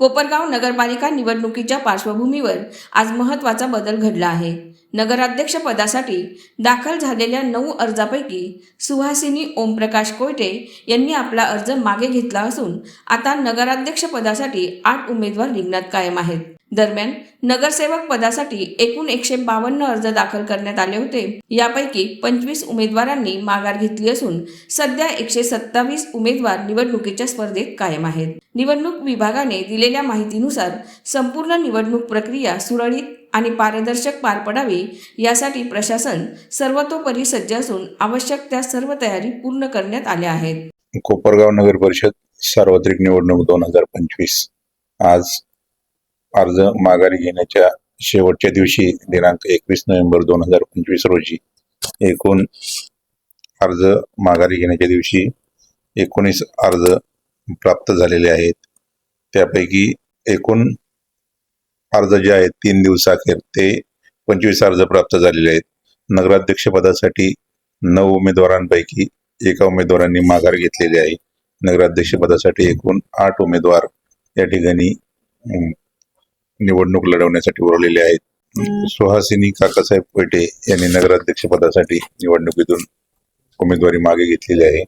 कोपरगाव नगरपालिका निवडणुकीच्या पार्श्वभूमीवर आज महत्त्वाचा बदल घडला आहे. नगराध्यक्ष पदासाठी दाखल झालेल्या नऊ अर्जापैकी सुहासिनी ओमप्रकाश कोयटे यांनी आपला अर्ज मागे घेतला असून आता नगराध्यक्ष पदासाठी आठ उमेदवार रिंगणात कायम आहेत. दरम्यान नगरसेवक पदासाठी एकूण एकशे बावन्न अर्ज दाखल करण्यात आले होते. यापैकी पंचवीस उमेदवारांनी माघार घेतली असून सध्या एकशे सत्तावीस उमेदवार निवडणुकीच्या स्पर्धेत कायम आहेत. निवडणूक विभागाने दिलेल्या माहितीनुसार संपूर्ण निवडणूक प्रक्रिया सुरळीत आणि पारदर्शक पार पडावी यासाठी प्रशासन सर्वतोपरी सज्ज असून आवश्यक त्या सर्व तयारी पूर्ण करण्यात आल्या आहेत. कोपरगाव नगर परिषद सार्वत्रिक निवडणूक दोन हजार पंचवीस आज अर्ज माघारी घेण्याच्या शेवटच्या दिवशी दिनांक एकवीस नोव्हेंबर दोन हजार पंचवीस रोजी एकूण अर्ज माघारी घेण्याच्या दिवशी एकोणीस अर्ज प्राप्त झालेले आहेत. त्यापैकी एकूण अर्ज जे आहेत तीन दिवसाखेर ते पंचवीस अर्ज प्राप्त झालेले आहेत. नगराध्यक्ष पदासाठी नऊ उमेदवारांपैकी एका उमेदवारांनी माघार घेतलेली आहे. नगराध्यक्ष पदासाठी एकूण आठ उमेदवार या ठिकाणी निवडणूक लढवण्यासाठी उरलेले आहेत. सुहासिनी काकासाहेब पैठे यांनी नगराध्यक्ष पदासाठी निवडणुकीतून उमेदवारी मागे घेतलेली आहे.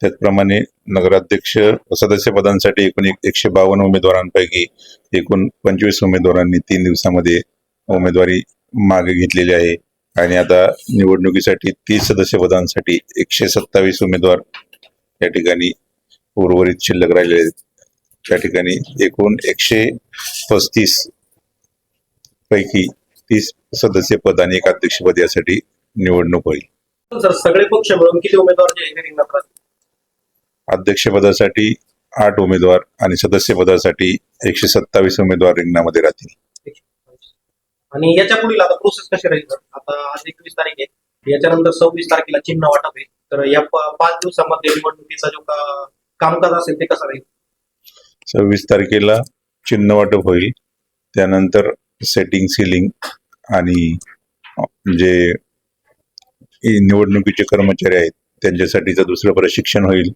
त्याचप्रमाणे नगराध्यक्ष सदस्य पदांसाठी एकूण एक- एकशे बावन्न उमेदवारांपैकी एकूण पंचवीस उमेदवारांनी तीन दिवसामध्ये उमेदवारी मागे घेतलेली आहे. आणि आता निवडणुकीसाठी तीस सदस्य पदांसाठी एकशे सत्तावीस उमेदवार या ठिकाणी उर्वरित शिल्लक राहिलेले आहेत. त्या ठिकाणी एकूण एकशे पस्तीस पैकी तीस सदस्य पद आणि एक अध्यक्षपद यासाठी निवडणूक होईल. सगळे पक्ष मिळून किती उमेदवार? अध्यक्षपदासाठी आठ उमेदवार आणि सदस्यपदासाठी एकशे सत्तावीस उमेदवार रिंगणामध्ये राहतील. आणि याच्या पुढील आता प्रोसेस कशी राहील आता आज एकवीस तारीख आहे. याच्यानंतर सव्वीस तारखेला चिन्ह वाटप आहे. तर या पाच दिवसामध्ये निवडणुकीचा जो कामकाज असेल ते कसं राहील? सव्वीस तारखेला चिन्ह वाटप होईल. त्यानंतर सेटिंग सिलिंग आणि जे निवडणुकीचे कर्मचारी आहेत त्यांच्यासाठीचं दुसरं प्रशिक्षण होईल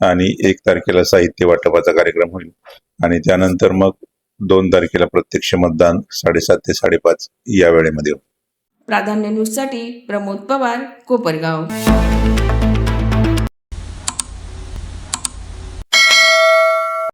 आणि एक तारखेला साहित्य वाटपाचा कार्यक्रम होईल. आणि त्यानंतर मग दोन तारखेला प्रत्यक्ष मतदान साडेसात ते साडेपाच या वेळेमध्ये प्राधान्य न्यूजसाठी प्रमोद पवार कोपरगाव.